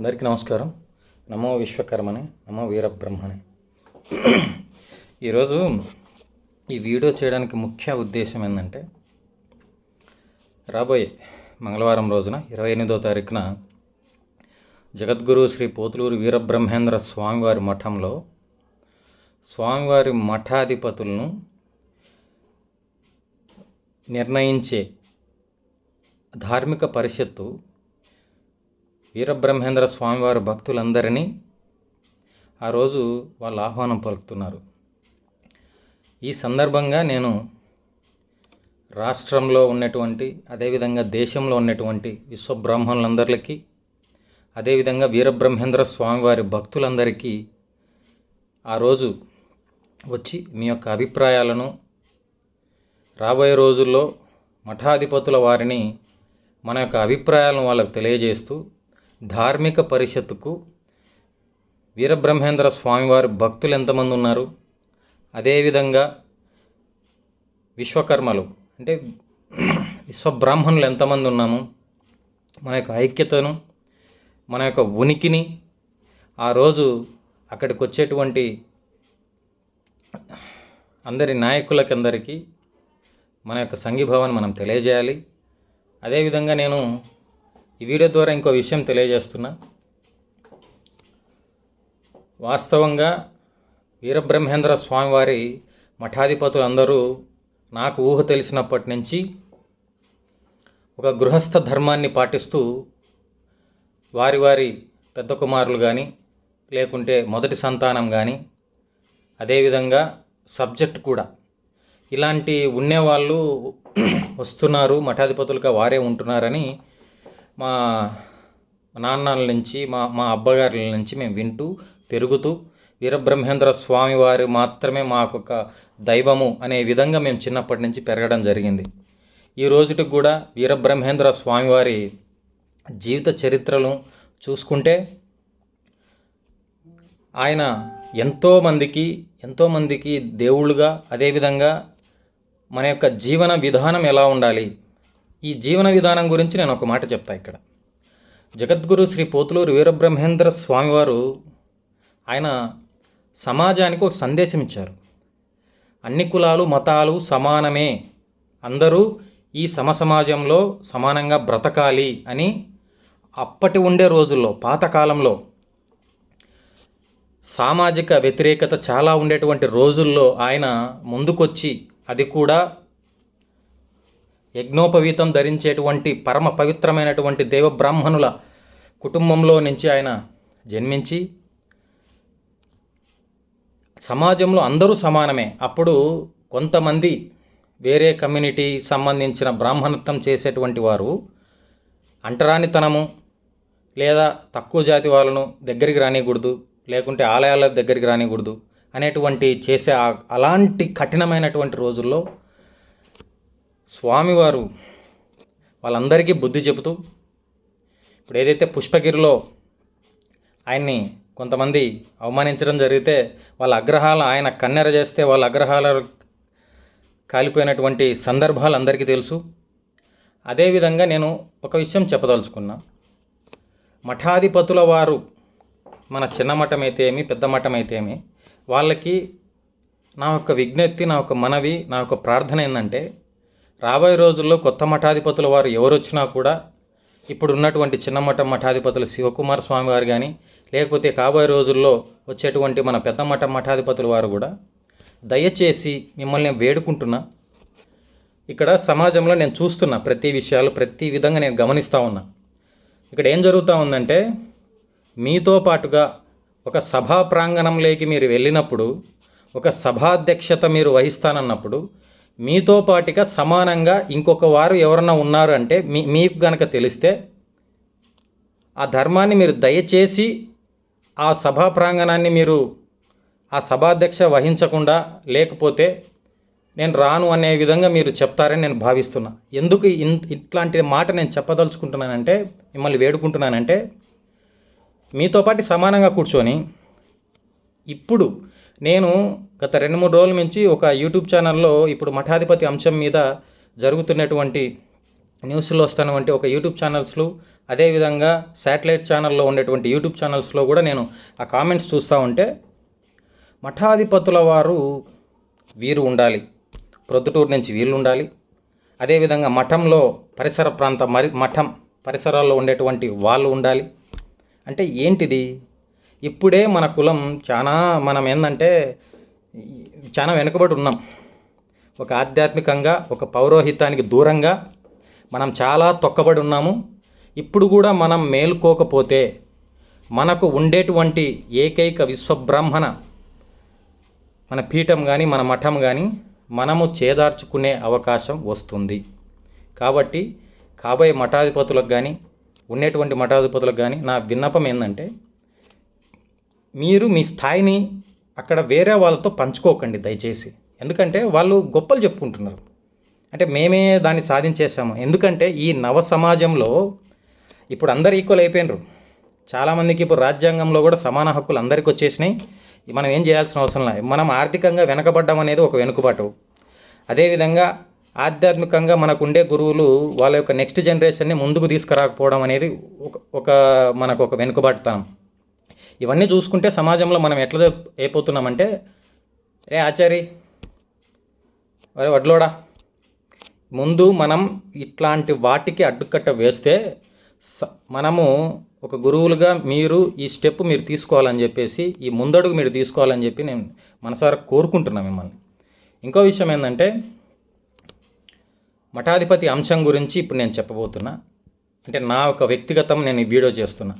అందరికీ నమస్కారం. నమో విశ్వకర్మని నమో వీరబ్రహ్మని. ఈరోజు ఈ వీడియో చేయడానికి ముఖ్య ఉద్దేశం ఏంటంటే రాబోయే మంగళవారం రోజున ఇరవై ఎనిమిదో తారీఖున జగద్గురు శ్రీ పోతులూరు వీరబ్రహ్మేంద్ర స్వామివారి మఠంలో స్వామివారి మఠాధిపతులను నిర్ణయించే ధార్మిక పరిషత్తు వీరబ్రహ్మేంద్ర స్వామివారి భక్తులందరినీ ఆ రోజు వాళ్ళు ఆహ్వానం పలుకుతున్నారు. ఈ సందర్భంగా నేను రాష్ట్రంలో ఉన్నటువంటి అదేవిధంగా దేశంలో ఉన్నటువంటి విశ్వబ్రాహ్మణులందరికీ అదేవిధంగా వీరబ్రహ్మేంద్ర స్వామివారి భక్తులందరికీ ఆ రోజు వచ్చి మీ యొక్క అభిప్రాయాలను రాబోయే రోజుల్లో మఠాధిపతుల వారిని మన యొక్క అభిప్రాయాలను వాళ్ళకు తెలియజేస్తూ ధార్మిక పరిషత్తుకు వీరబ్రహ్మేంద్ర స్వామివారి భక్తులు ఎంతమంది ఉన్నారు? అదేవిధంగా విశ్వకర్మలు అంటే విశ్వబ్రాహ్మణులు ఎంతమంది ఉన్నాము? మన యొక్క ఐక్యతను మన యొక్క ఉనికిని ఆ రోజు అక్కడికి వచ్చేటువంటి అందరి నాయకులకందరికీ మన యొక్క సంఘీభావాన్ని మనం తెలియజేయాలి. అదేవిధంగా నేను ఈ వీడియో ద్వారా ఇంకో విషయం తెలియజేస్తున్నా. వాస్తవంగా వీరబ్రహ్మేంద్ర స్వామివారి మఠాధిపతులు అందరూ నాకు ఊహ తెలిసినప్పటి నుంచి ఒక గృహస్థ ధర్మాన్ని పాటిస్తూ వారి వారి పెద్ద కుమారులు కానీ లేకుంటే మొదటి సంతానం కానీ అదేవిధంగా సబ్జెక్ట్ కూడా. ఇలాంటి ఉండేవాళ్ళు వస్తున్నారు మఠాధిపతులుగా వారే ఉంటున్నారని మా నాన్నల నుంచి మా మా అబ్బగారుల నుంచి మేము వింటూ పెరుగుతూ వీరబ్రహ్మేంద్ర స్వామి వారు మాత్రమే మాకొక దైవము అనే విధంగా మేము చిన్నప్పటి నుంచి పెరగడం జరిగింది. ఈ రోజుకి కూడా వీరబ్రహ్మేంద్ర స్వామివారి జీవిత చరిత్రను చూసుకుంటే ఆయన ఎంతోమందికి ఎంతోమందికి దేవుళ్ళుగా అదేవిధంగా మన యొక్క జీవన విధానం ఎలా ఉండాలి ఈ జీవన విధానం గురించి నేను ఒక మాట చెప్తా ఇక్కడ. జగద్గురు శ్రీ పోతులూరు వీరబ్రహ్మేంద్ర స్వామివారు ఆయన సమాజానికి ఒక సందేశం ఇచ్చారు. అన్ని కులాలు మతాలు సమానమే. అందరూ ఈ సమసమాజంలో సమానంగా బ్రతకాలి అని అప్పటి ఉండే రోజుల్లో పాతకాలంలో సామాజిక వ్యతిరేకత చాలా ఉండేటువంటి రోజుల్లో ఆయన ముందుకొచ్చి అది కూడా యజ్ఞోపవీతం ధరించేటువంటి పరమ పవిత్రమైనటువంటి దేవబ్రాహ్మణుల కుటుంబంలో నుంచి ఆయన జన్మించి సమాజంలో అందరూ సమానమే. అప్పుడు కొంతమంది వేరే కమ్యూనిటీ సంబంధించిన బ్రాహ్మణత్వం చేసేటువంటి వారు అంటరానితనము లేదా తక్కువ జాతి వాళ్ళను దగ్గరికి రానికూడదు లేకుంటే ఆలయాల దగ్గరికి రానికూడదు అనేటువంటి చేసే అలాంటి కఠినమైనటువంటి రోజుల్లో స్వామివారు వాళ్ళందరికీ బుద్ధి చెబుతూ ఇప్పుడు ఏదైతే పుష్పగిరిలో ఆయన్ని కొంతమంది అవమానించడం జరిగితే వాళ్ళ అగ్రహాలు ఆయన కన్నెర చేస్తే వాళ్ళ అగ్రహాలు కాలిపోయినటువంటి సందర్భాలు అందరికీ తెలుసు. అదేవిధంగా నేను ఒక విషయం చెప్పదలుచుకున్నా. మఠాధిపతుల వారు మన చిన్న మఠం అయితే ఏమి పెద్ద మఠం అయితే ఏమి వాళ్ళకి నా యొక్క విజ్ఞప్తి నా యొక్క మనవి నా యొక్క ప్రార్థన ఏంటంటే రాబోయే రోజుల్లో కొత్త మఠాధిపతుల వారు ఎవరు వచ్చినా కూడా ఇప్పుడు ఉన్నటువంటి చిన్న మఠం మఠాధిపతులు శివకుమార స్వామి వారు కానీ లేకపోతే కాబోయే రోజుల్లో వచ్చేటువంటి మన పెద్ద మఠం మఠాధిపతుల వారు కూడా దయచేసి మిమ్మల్ని వేడుకుంటున్నా. ఇక్కడ సమాజంలో నేను చూస్తున్నా ప్రతి విషయాలు ప్రతి విధంగా నేను గమనిస్తూ ఉన్నా. ఇక్కడ ఏం జరుగుతూ ఉందంటే మీతో పాటుగా ఒక సభా ప్రాంగణంలోకి మీరు వెళ్ళినప్పుడు ఒక సభాధ్యక్షత మీరు వహిస్తానన్నప్పుడు మీతో పాటుగా సమానంగా ఇంకొక వారు ఎవరన్నా ఉన్నారు అంటే మీ మీకు గనక తెలిస్తే ఆ ధర్మాన్ని మీరు దయచేసి ఆ సభా ప్రాంగణాన్ని మీరు ఆ సభాధ్యక్ష వహించకుండా లేకపోతే నేను రాను అనే విధంగా మీరు చెప్తారని నేను భావిస్తున్నా. ఎందుకు ఇన్ ఇట్లాంటి మాట నేను చెప్పదలుచుకుంటున్నానంటే మిమ్మల్ని వేడుకుంటున్నానంటే మీతో పాటు సమానంగా కూర్చొని ఇప్పుడు నేను గత రెండు మూడు రోజుల నుంచి ఒక యూట్యూబ్ ఛానల్లో ఇప్పుడు మఠాధిపతి అంశం మీద జరుగుతున్నటువంటి న్యూస్లో వస్తున్నటువంటి ఒక యూట్యూబ్ ఛానల్స్లో అదేవిధంగా శాటిలైట్ ఛానల్లో ఉండేటువంటి యూట్యూబ్ ఛానల్స్లో కూడా నేను ఆ కామెంట్స్ చూస్తూ ఉంటే మఠాధిపతుల వారు వీరు ఉండాలి ప్రొద్దుటూరు నుంచి వీళ్ళు ఉండాలి. అదేవిధంగా మఠంలో పరిసర ప్రాంత మరి మఠం పరిసరాల్లో ఉండేటువంటి వాళ్ళు ఉండాలి. అంటే ఏంటిది? ఇప్పుడే మన కులం చాలా మనం ఏంటంటే చాలా వెనుకబడి ఉన్నాం. ఒక ఆధ్యాత్మికంగా ఒక పౌరోహితానికి దూరంగా మనం చాలా తొక్కబడి ఉన్నాము. ఇప్పుడు కూడా మనం మేలుకోకపోతే మనకు ఉండేటువంటి ఏకైక విశ్వబ్రాహ్మణ మన పీఠం కానీ మన మఠం కానీ మనము చేదార్చుకునే అవకాశం వస్తుంది. కాబట్టి కాబోయే మఠాధిపతులకు కానీ ఉండేటువంటి మఠాధిపతులకు కానీ నా విన్నపం ఏంటంటే మీరు మీ స్థాయిని అక్కడ వేరే వాళ్ళతో పంచుకోకండి దయచేసి. ఎందుకంటే వాళ్ళు గొప్పలు చెప్పుకుంటున్నారు. అంటే మేమే దాన్ని సాధించేసాము ఎందుకంటే ఈ నవ సమాజంలో ఇప్పుడు అందరు ఈక్వల్ అయిపోయినరు. చాలామందికి ఇప్పుడు రాజ్యాంగంలో కూడా సమాన హక్కులు అందరికీ వచ్చేసినాయి. మనం ఏం చేయాల్సిన అవసరం లేదు మనం ఆర్థికంగా వెనకబడ్డం అనేది ఒక వెనుకబాటు. అదేవిధంగా ఆధ్యాత్మికంగా మనకు ఉండే గురువులు వాళ్ళ యొక్క నెక్స్ట్ జనరేషన్ని ముందుకు తీసుకురాకపోవడం అనేది ఒక ఒక మనకు ఒక వెనుకబాటుతనం. ఇవన్నీ చూసుకుంటే సమాజంలో మనం ఎట్లా అయిపోతున్నామంటే రే ఆచారి అరే వడ్లోడా ముందు మనం ఇట్లాంటి వాటికి అడ్డుకట్ట వేస్తే స- మనము ఒక గురువులుగా మీరు ఈ స్టెప్ మీరు తీసుకోవాలని చెప్పేసి ఈ ముందడుగు మీరు తీసుకోవాలని చెప్పి నేను మనసారా కోరుకుంటున్నాను మిమ్మల్ని. ఇంకో విషయం ఏంటంటే మఠాధిపతి అంశం గురించి ఇప్పుడు నేను చెప్పబోతున్నా. అంటే నా ఒక వ్యక్తిగతం నేను ఈ వీడియో చేస్తున్నా.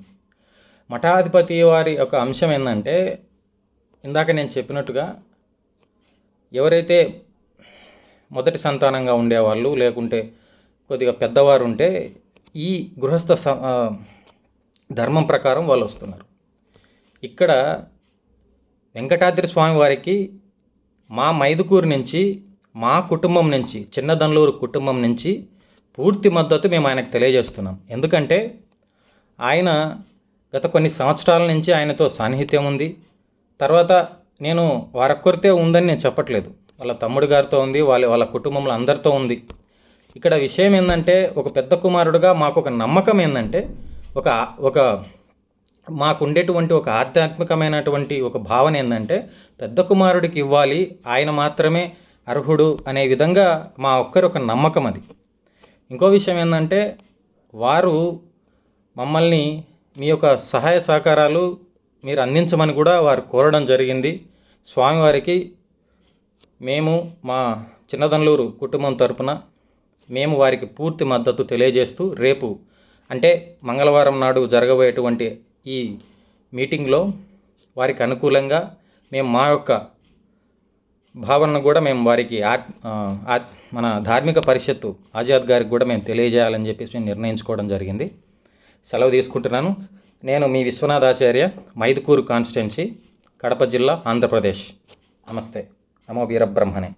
మఠాధిపతి వారి ఒక అంశం ఏంటంటే ఇందాక నేను చెప్పినట్టుగా ఎవరైతే మొదటి సంతానంగా ఉండేవాళ్ళు లేకుంటే కొద్దిగా పెద్దవారు ఉంటే ఈ గృహస్థ స ధర్మం ప్రకారం వాళ్ళు వస్తున్నారు. ఇక్కడ వెంకటాద్రి స్వామి వారికి మా మైదుకూరు నుంచి మా కుటుంబం నుంచి చిన్నదన్లూరు కుటుంబం నుంచి పూర్తి మద్దతు మేము ఆయనకు తెలియజేస్తున్నాం. ఎందుకంటే ఆయన గత కొన్ని సంవత్సరాల నుంచి ఆయనతో సాన్నిహిత్యం ఉంది. తర్వాత నేను వారొక్కరితే ఉందని నేను చెప్పట్లేదు. వాళ్ళ తమ్ముడు గారితో ఉంది వాళ్ళ వాళ్ళ కుటుంబంలో అందరితో ఉంది. ఇక్కడ విషయం ఏంటంటే ఒక పెద్ద కుమారుడుగా మాకు ఒక నమ్మకం ఏంటంటే ఒక ఒక మాకుండేటువంటి ఒక ఆధ్యాత్మికమైనటువంటి ఒక భావన ఏంటంటే పెద్ద కుమారుడికి ఇవ్వాలి ఆయన మాత్రమే అర్హుడు అనే విధంగా మా ఒక్కరి ఒక నమ్మకం అది. ఇంకో విషయం ఏంటంటే వారు మమ్మల్ని మీ యొక్క సహాయ సహకారాలు మీరు అందించమని కూడా వారు కోరడం జరిగింది. స్వామివారికి మేము మా చిన్నదన్లూరు కుటుంబం తరపున మేము వారికి పూర్తి మద్దతు తెలియజేస్తూ రేపు అంటే మంగళవారం నాడు జరగబోయేటువంటి ఈ మీటింగ్లో వారికి అనుకూలంగా మేము మా యొక్క భావనను కూడా మేము వారికి మన ధార్మిక పరిషత్తు ఆజాద్ గారికి కూడా మేము తెలియజేయాలని చెప్పేసి మేము నిర్ణయించుకోవడం జరిగింది. సెలవు తీసుకుంటున్నాను. నేను మీ విశ్వనాథాచార్య మైదుకూరు కాన్స్టిట్యున్సీ కడప జిల్లా ఆంధ్రప్రదేశ్. నమస్తే. నమో వీరబ్రహ్మణే